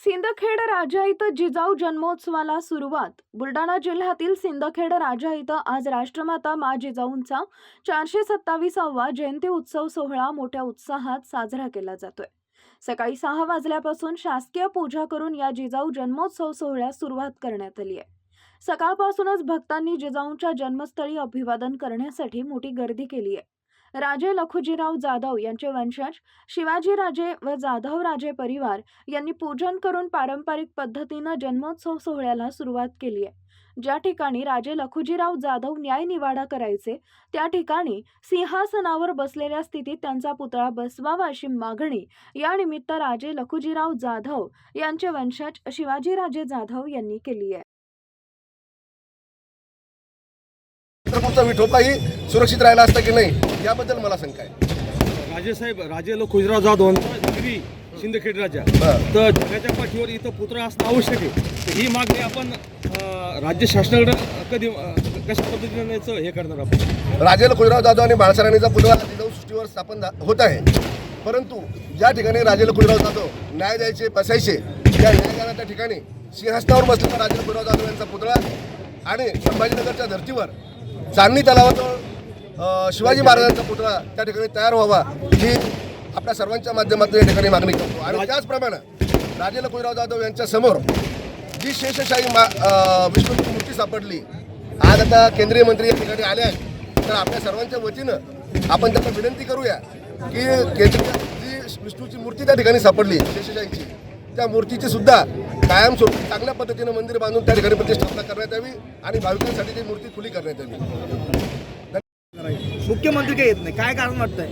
सिंदखेड राजा इथं जिजाऊ जन्मोत्सवाला सुरुवात. बुलढाणा जिल्ह्यातील सिंदखेड राजा इथं आज राष्ट्रमाता मा जिजाऊंचा चारशे सत्तावीसावा जयंती उत्सव सोहळा मोठ्या उत्साहात साजरा केला जातोय. सकाळी सहा वाजल्यापासून शासकीय पूजा करून या जिजाऊ जन्मोत्सव सोहळ्यास सुरुवात करण्यात आली आहे. सकाळपासूनच भक्तांनी जिजाऊंच्या जन्मस्थळी अभिवादन करण्यासाठी मोठी गर्दी केली आहे. राजे लखुजीराव जाधव यांचे वंशज शिवाजीराजे व जाधव राजे परिवार यांनी पूजन करून पारंपरिक पद्धतीनं जन्मोत्सव सोहळ्याला सुरुवात केली आहे. ज्या ठिकाणी राजे लखुजीराव जाधव न्याय निवाडा करायचे त्या ठिकाणी सिंहासनावर बसलेल्या स्थितीत त्यांचा पुतळा बसवावा अशी मागणी या निमित्त राजे लखुजीराव जाधव यांचे वंशज शिवाजीराजे जाधव यांनी केली आहे. छत्रपूरचा विठोबाही सुरक्षित राहिला असता की नाही याबद्दल मला शंका आहे. राजेसाहेब राजे लोक खुजराव जाधव शिंदखेड राजा. तर जगाच्या पाठीवर इथं पुतळा असणं आवश्यक आहे. तर ही मागणी आपण राज्य शासनाकडे कधी कशा पद्धतीने हे करणार आपण? राजेला खुजराव जाधव आणि बाळासाहेबांचा पुतळा सृष्टीवर स्थापन होत आहे. परंतु ज्या ठिकाणी राजेला खुजराव जाधव न्याय द्यायचे बसायचे. त्या न्यायदानाच्या ठिकाणी सिंहासनावर बसलेला राजेला खुजराव जाधव यांचा पुतळा आणि संभाजीनगरच्या धर्तीवर चांदणी तलावाजवळ शिवाजी महाराजांचा पुतळा त्या ठिकाणी तयार व्हावा ही आपल्या सर्वांच्या माध्यमातून या ठिकाणी मागणी करतो. आणि त्याचप्रमाणे राजेला खुजराव जाधव यांच्या समोर जी शेषशाही मा विष्णूची मूर्ती सापडली आज आता केंद्रीय मंत्री या ठिकाणी आले आहेत. तर आपल्या सर्वांच्या वतीनं आपण त्यांना विनंती करूया की केंद्रीय जी विष्णूची मूर्ती त्या ठिकाणी सापडली शेषशाहीची त्या मूर्तीची सुद्धा कायमस्वरूपी चांगल्या पद्धतीनं मंदिर बांधून त्या ठिकाणी प्रतिष्ठापना करण्यात भाविकांसाठी ती मूर्ती खुली करण्यात यावी मुख्यमंत्री काही येत नाही. काय कारण वाटतंय?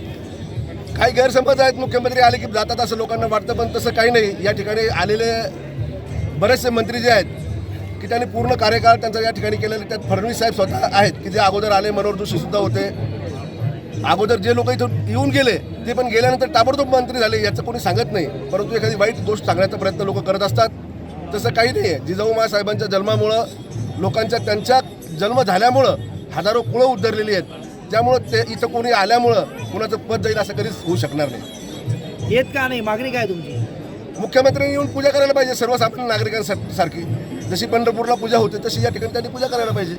काही गैरसमज आहेत. मुख्यमंत्री आले की जातात असं लोकांना वाटतं पण तसं काही नाही. या ठिकाणी आलेले बरेचसे मंत्री जे आहेत की त्यांनी पूर्ण कार्यकाळ त्यांचा या ठिकाणी केलेला त्यात फडणवीस साहेब स्वतः आहेत की जे अगोदर आले मनोहर जोशी सुद्धा होते. अगोदर जे लोक इथं येऊन गेले ते पण गेल्यानंतर ताबडतोब मंत्री झाले याचं कोणी सांगत नाही. परंतु एखादी वाईट गोष्ट सांगण्याचा प्रयत्न लोक करत असतात. तसं काही नाही आहे जिजाऊ साहेबांच्या जन्मामुळं लोकांच्या त्यांच्या जन्म झाल्यामुळं हजारो कुळं उद्धरलेली आहेत. त्यामुळं ते इथं कोणी आल्यामुळं कुणाचं पद जाईल असं कधीच होऊ शकणार नाही. येत का नाही? मागणी काय तुमची? मुख्यमंत्र्यांनी येऊन पूजा करायला पाहिजे सर्वसामान्य नागरिकांसारखी. जशी पंढरपूरला पूजा होते तशी या ठिकाणी त्यांनी पूजा करायला पाहिजे.